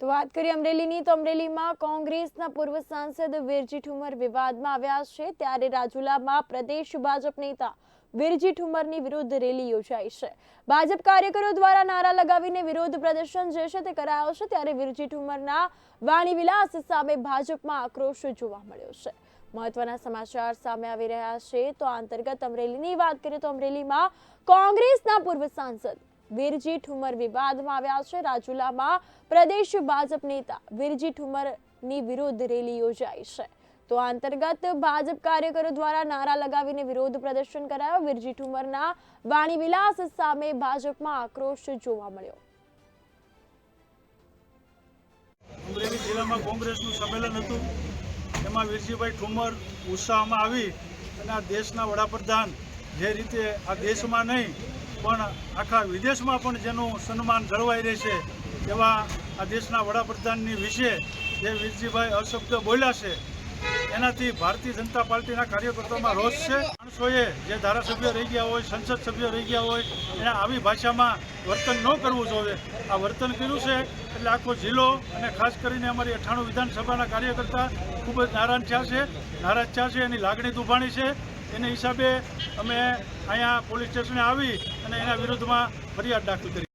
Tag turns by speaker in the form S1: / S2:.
S1: તો વાત કરીએ અમરેલીની, તો અમરેલીમાં કોંગ્રેસના પૂર્વ સાંસદ વીરજી ઠુમર વિવાદમાં આવ્યા છે. ત્યારે રાજુલામાં પ્રદેશ ભાજપ નેતા વીરજી ઠુમરની વિરુદ્ધ રેલી યોજાઈ છે. ભાજપ કાર્યકરો દ્વારા નારા લગાવીને વિરોધ પ્રદર્શન જે છે તે કરાયો છે. ત્યારે વીરજી ઠુમરના વાણી વિલાસ સામે ભાજપમાં આક્રોશ જોવા મળ્યો છે. મહત્વના સમાચાર સામે આવી રહ્યા છે. તો અંતર્ગત અમરેલીની વાત કરીએ તો અમરેલીમાં કોંગ્રેસના પૂર્વ સાંસદ વીરજી ઠુમર વિવાદમાં આવ્યા છે. રાજુલામાં પ્રદેશ ભાજપ નેતા વીરજી ઠુમરની વિરુદ્ધ રેલી યોજાઈ છે. તો આ અંતર્ગત ભાજપ કાર્યકરો દ્વારા નારા લગાવીને વિરોધ પ્રદર્શન કરાયો. વીરજી ઠુમરના વાણી વિલાસ સામે ભાજપમાં આક્રોશ જોવા મળ્યો.
S2: અમરેલી જિલ્લામાં કોંગ્રેસનું સંમેલન હતું. એમાં વીરજીભાઈ ઠુમર ઉત્સાહમાં આવી અને આ દેશના વડાપ્રધાન જે રીતે આ દેશમાં નહીં પણ આખા વિદેશમાં પણ જેનું સન્માન જળવાઈ રહેશે એવા આ દેશના વડાપ્રધાનની વિશે જે વીરજીભાઈ અશબ્દ બોલ્યા છે, એનાથી ભારતીય જનતા પાર્ટીના કાર્યકર્તાઓમાં રોષ છે. માણસોએ જે ધારાસભ્યો રહી ગયા હોય, સંસદ સભ્યો રહી ગયા હોય, એને આવી ભાષામાં વર્તન ન કરવું જોઈએ. આ વર્તન કર્યું છે એટલે આખો જિલ્લો અને ખાસ કરીને અમારી અઠાણું વિધાનસભાના કાર્યકર્તા ખૂબ જ નારાજ થયા છે. નારાજ થયા છે, એની લાગણી દુભાણી છે. એને હિસાબે અમે અહીંયા પોલીસ સ્ટેશને આવી અને એના વિરુદ્ધમાં ફરિયાદ દાખલ કરી.